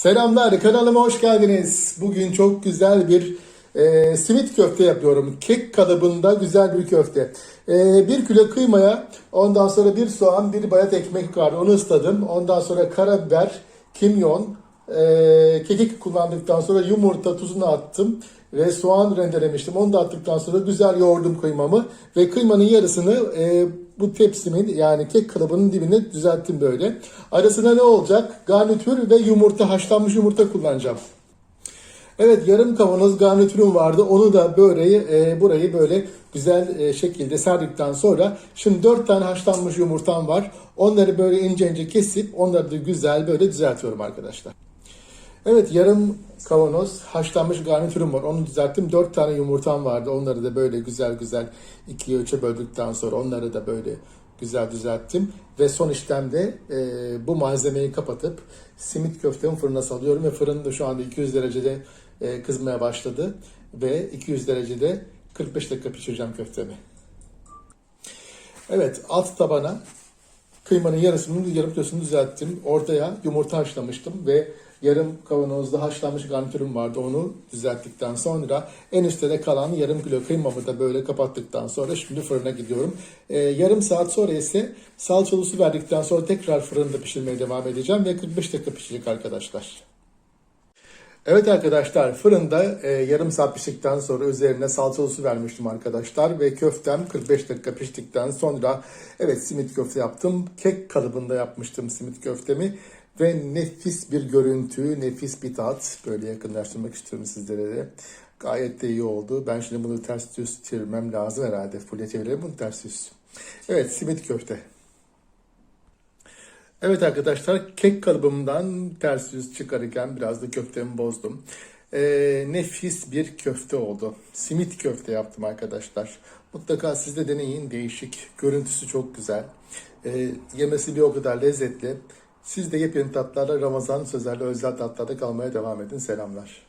Selamlar kanalıma hoş geldiniz. Bugün çok güzel bir e, simit köfte yapıyorum. Kek kalıbında güzel bir köfte. E, bir kilo kıymaya ondan sonra bir soğan bir bayat ekmek var onu ısladım. Ondan sonra karabiber, kimyon, e, kekik kullandıktan sonra yumurta tuzunu attım. Ve soğan rendelemiştim. Onu da attıktan sonra güzel yoğurdum kıymamı. Ve kıymanın yarısını e, bu tepsimin yani kek kalıbının dibine düzelttim böyle. Arasına ne olacak? Garnitür ve yumurta, haşlanmış yumurta kullanacağım. Evet yarım kavanoz garnitürüm vardı. Onu da böyle e, burayı böyle güzel e, şekilde serdikten sonra şimdi 4 tane haşlanmış yumurtam var. Onları böyle ince ince kesip onları da güzel böyle düzeltiyorum arkadaşlar. Evet yarım kavanoz haşlanmış garnitürüm var. Onu düzelttim. 4 tane yumurtam vardı. Onları da böyle güzel güzel ikiye üçe böldükten sonra onları da böyle güzel düzelttim. Ve son işlemde e, bu malzemeyi kapatıp simit köftemi fırına salıyorum. Ve fırın da şu anda 200 derecede e, kızmaya başladı. Ve 200 derecede 45 dakika pişireceğim köftemi. Evet alt tabana kıymanın yarısını, yarım kilosunu düzelttim. Ortaya yumurta haşlamıştım ve yarım kavanozda haşlanmış garnitürüm vardı. Onu düzelttikten sonra en üstte de kalan yarım kilo kıymamı da böyle kapattıktan sonra şimdi fırına gidiyorum. Ee, yarım saat sonra ise salçalı su verdikten sonra tekrar fırında pişirmeye devam edeceğim ve 45 dakika pişecek arkadaşlar. Evet arkadaşlar fırında e, yarım saat piştikten sonra üzerine salçalı su vermiştim arkadaşlar ve köftem 45 dakika piştikten sonra evet simit köfte yaptım. Kek kalıbında yapmıştım simit köftemi ve nefis bir görüntü, nefis bir tat. Böyle yakınlaştırmak istiyorum sizlere de. Gayet de iyi oldu. Ben şimdi bunu ters düz çevirmem lazım herhalde. Fulya çevirelim bunu ters düz. Evet simit köfte. Evet arkadaşlar kek kalıbımdan ters yüz çıkarırken biraz da köftemi bozdum. Ee, nefis bir köfte oldu. Simit köfte yaptım arkadaşlar. Mutlaka siz de deneyin değişik. Görüntüsü çok güzel. Ee, yemesi bir o kadar lezzetli. Siz de yepyeni tatlarla Ramazan sözlerle özel tatlarda kalmaya devam edin. Selamlar.